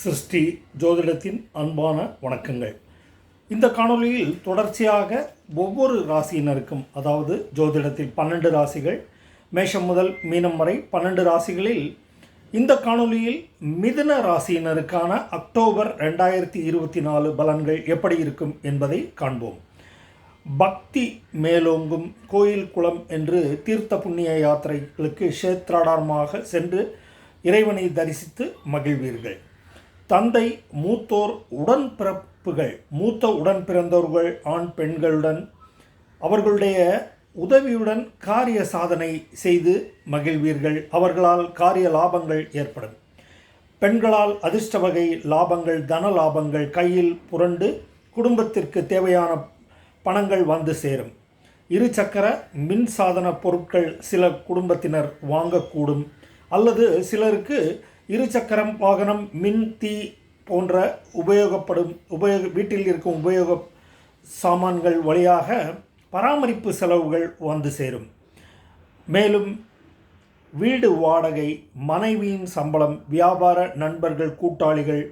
சிருஷ்டி ஜோதிடத்தின் அன்பான வணக்கங்கள். இந்த காணொலியில் தொடர்ச்சியாக ஒவ்வொரு ராசியினருக்கும் அதாவது ஜோதிடத்தில் பன்னெண்டு ராசிகள் மேஷம் முதல் மீனம் வரை பன்னெண்டு ராசிகளில் இந்த காணொளியில் மிதுன ராசியினருக்கான அக்டோபர் ரெண்டாயிரத்தி இருபத்தி நாலு பலன்கள் எப்படி இருக்கும் என்பதை காண்போம். பக்தி மேலோங்கும் கோயில் குளம் என்று தீர்த்த புண்ணிய யாத்திரைகளுக்கு க்ஷேத்ராடாரமாக சென்று இறைவனை தரிசித்து மகிழ்வீர்கள். தந்தை மூத்தோர் உடன்பிறப்புகள் மூத்த உடன்பிறந்தோர்கள் ஆண் பெண்களுடன் அவர்களுடைய உதவியுடன் காரிய சாதனை செய்து மகிழ்வீர்கள். அவர்களால் காரிய லாபங்கள் ஏற்படும். பெண்களால் அதிர்ஷ்ட வகை லாபங்கள் தன லாபங்கள் கையில் புரண்டு குடும்பத்திற்கு தேவையான பணங்கள் வந்து சேரும். இருசக்கர மின்சாதன பொருட்கள் சில குடும்பத்தினர் வாங்கக்கூடும். அல்லது சிலருக்கு இருசக்கரம் வாகனம் மின் தீ போன்ற உபயோகப்படும் உபயோக வீட்டில் இருக்கும் உபயோக சாமான்கள் வழியாக பராமரிப்பு செலவுகள் வந்து சேரும். மேலும் வீடு வாடகை மனைவியின் சம்பளம் வியாபார நண்பர்கள் கூட்டாளிகள்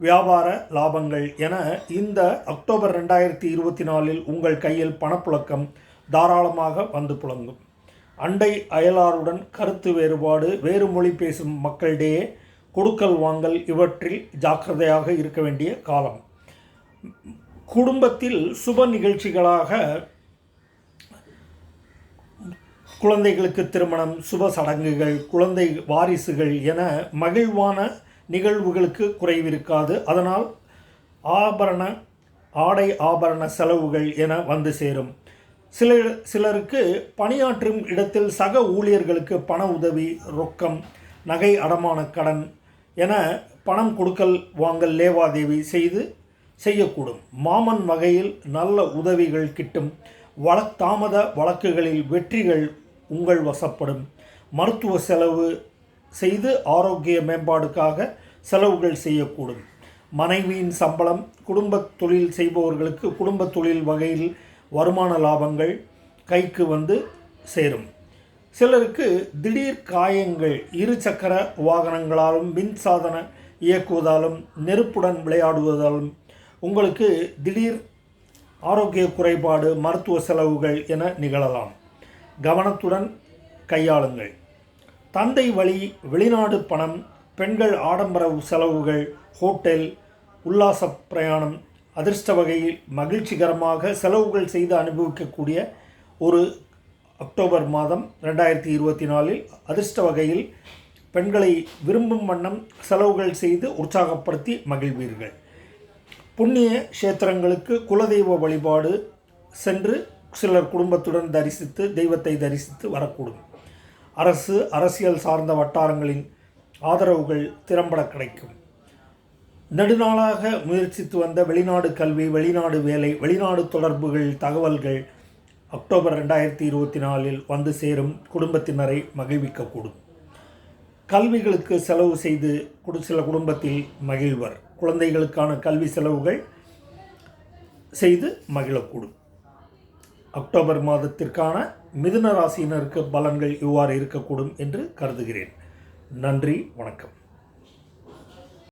வியாபார லாபங்கள் என இந்த அக்டோபர் ரெண்டாயிரத்தி இருபத்தி நாலில் உங்கள் கையில் பணப்புழக்கம் தாராளமாக வந்து புழங்கும். அண்டை அயலாருடன் கருத்து வேறுபாடு வேறு மொழி பேசும் மக்களிடையே கொடுக்கல் வாங்கல் இவற்றில் ஜாக்கிரதையாக இருக்க வேண்டிய காலம். குடும்பத்தில் சுப நிகழ்ச்சிகளாக குழந்தைகளுக்கு திருமணம் சுப சடங்குகள் குழந்தை வாரிசுகள் என மகிழ்வான நிகழ்வுகளுக்கு குறைவிருக்காது. அதனால் ஆபரண ஆடை ஆபரண செலவுகள் என வந்து சேரும். சில சிலருக்கு பணியாற்றும் இடத்தில் சக ஊழியர்களுக்கு பண உதவி ரொக்கம் நகை அடமான கடன் என பணம் கொடுக்கல் வாங்கல் லேவாதேவி செய்து செய்யக்கூடும். மாமன் வகையில் நல்ல உதவிகள் கிட்டும். வள தாமத வழக்குகளில் வெற்றிகள் உங்கள் வசப்படும். மருத்துவ செலவு செய்து ஆரோக்கிய மேம்பாடுக்காக செலவுகள் செய்யக்கூடும். மனைவியின் சம்பளம் குடும்ப தொழில் செய்பவர்களுக்கு குடும்ப தொழில் வகையில் வருமான லாபங்கள் கைக்கு வந்து சேரும். சிலருக்கு திடீர் காயங்கள் இரு சக்கர வாகனங்களாலும் மின்சாதன இயக்குவதாலும் நெருப்புடன் விளையாடுவதாலும் உங்களுக்கு திடீர் ஆரோக்கிய குறைபாடு மருத்துவ செலவுகள் என நிகழலாம். கவனத்துடன் கையாளுங்கள். தந்தை வழி வெளிநாடு பணம் பெண்கள் ஆடம்பர செலவுகள் ஹோட்டல் உல்லாச பிரயாணம் அதிர்ஷ்ட வகையில் மகிழ்ச்சிகரமாக செலவுகள் செய்து அனுபவிக்கக்கூடிய ஒரு அக்டோபர் மாதம் ரெண்டாயிரத்தி இருபத்தி நாலில் அதிர்ஷ்ட வகையில் பெண்களை விரும்பும் வண்ணம் செலவுகள் செய்து உற்சாகப்படுத்தி மகிழ்வீர்கள். புண்ணிய கஷேத்திரங்களுக்கு குலதெய்வ வழிபாடு சென்று சிலர் குடும்பத்துடன் தரிசித்து தெய்வத்தை தரிசித்து வரக்கூடும். அரசு அரசியல் சார்ந்த வட்டாரங்களின் ஆதரவுகள் திறம்பட கிடைக்கும். நெடுநாளாக முயற்சித்து வந்த வெளிநாடு கல்வி வெளிநாடு வேலை வெளிநாடு தொடர்புகள் தகவல்கள் அக்டோபர் ரெண்டாயிரத்தி இருபத்தி நாலில் வந்து சேரும் குடும்பத்தினரை மகிழ்விக்கக்கூடும். கல்விகளுக்கு செலவு செய்து குடு சில குடும்பத்தில் மகிழ்வர். குழந்தைகளுக்கான கல்வி செலவுகள் செய்து மகிழக்கூடும். அக்டோபர் மாதத்திற்கான மிதுன ராசியினருக்கு பலன்கள் இவ்வாறு இருக்கக்கூடும் என்று கருதுகிறேன். நன்றி வணக்கம்.